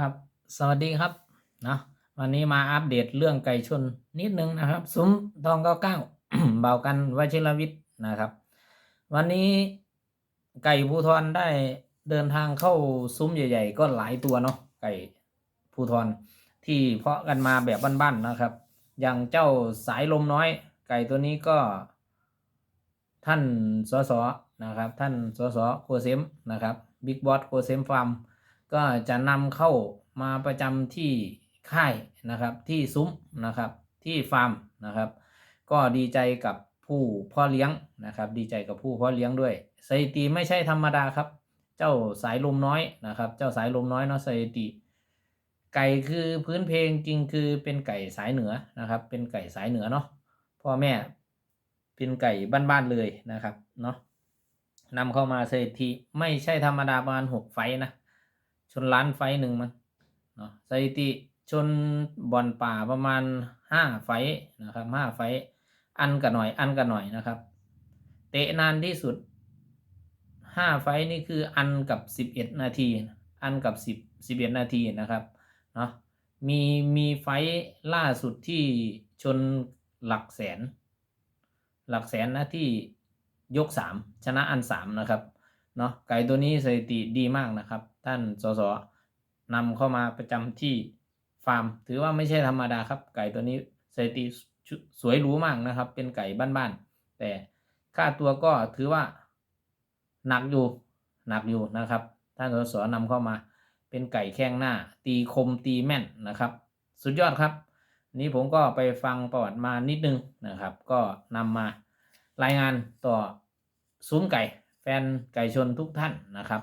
ครับ สวัสดีครับเนาะวันนี้มาอัปเดตเรื่องไก่ชนนิดนึงนะครับ ซุ้มทองเก้าเก้าเบากันวชิรวิทย์นะครับ วันนี้ไก่ภูทรได้เดินทางเข้าซุ้มใหญ่ ๆ ก็หลายตัวเนาะไก่ภูทรที่เพาะกันมาแบบบ้านๆนะครับ อย่างเจ้าสายลมน้อย ไก่ตัวนี้ก็ ท่านสสนะครับ ท่านสสโกเซมนะครับบิ๊กบอสโกเซมฟาร์ม ก็จะนำเข้ามาประจำที่ค่ายนะครับ ที่ซุ้มนะครับ ที่ฟาร์มนะครับ ก็ดีใจกับผู้พ่อเลี้ยงนะครับ ดีใจกับผู้พ่อเลี้ยงด้วยสถิติไม่ใช่ธรรมดาครับ เจ้าสายลมน้อยนะครับ เจ้าสายลมน้อยเนาะสถิติไก่คือพื้นเพลงจริงคือเป็นไก่สายเหนือนะครับ เป็นไก่สายเหนือเนาะพ่อแม่เป็นไก่บ้านๆเลยนะครับเนาะนำเข้ามาสถิติไม่ใช่ธรรมดาประมาณหกไฟนะ นล้านไฟหนึ่งมันเนาะสถิติชนบอลป่าประมาณห้าไฟนะครับห้าไฟ อันกันหน่อย อันกันหน่อยนะครับ เตะนานที่สุดห้าไฟนี่คืออันกับสิบเอ็ดนาที อันกับสิบสิบเอ็ดนาทีนะครับเนาะมีมีไฟล่าสุดที่ชนหลักแสน หลักแสนนะที่ยกสามชนะอันสามนะครับเนาะไก่ตัวนี้สถิติดีมากนะครับ ท่านสสนำเข้ามาประจำที่ฟาร์ม ถือว่าไม่ใช่ธรรมดาครับ ไก่ตัวนี้สถิติสวยหรูมากนะครับ เป็นไก่บ้านๆแต่ค่าตัวก็ถือว่าหนักอยู่หนักอยู่นะครับ ท่านสสนำเข้ามา เป็นไก่แข้งหน้า ตีคมตีแม่นนะครับ สุดยอดครับ นี้ผมก็ไปฟังประวัติมานิดนึงนะครับ ก็นำมารายงานต่อซุ้มไก่ แฟนไก่ชนทุกท่านนะครับ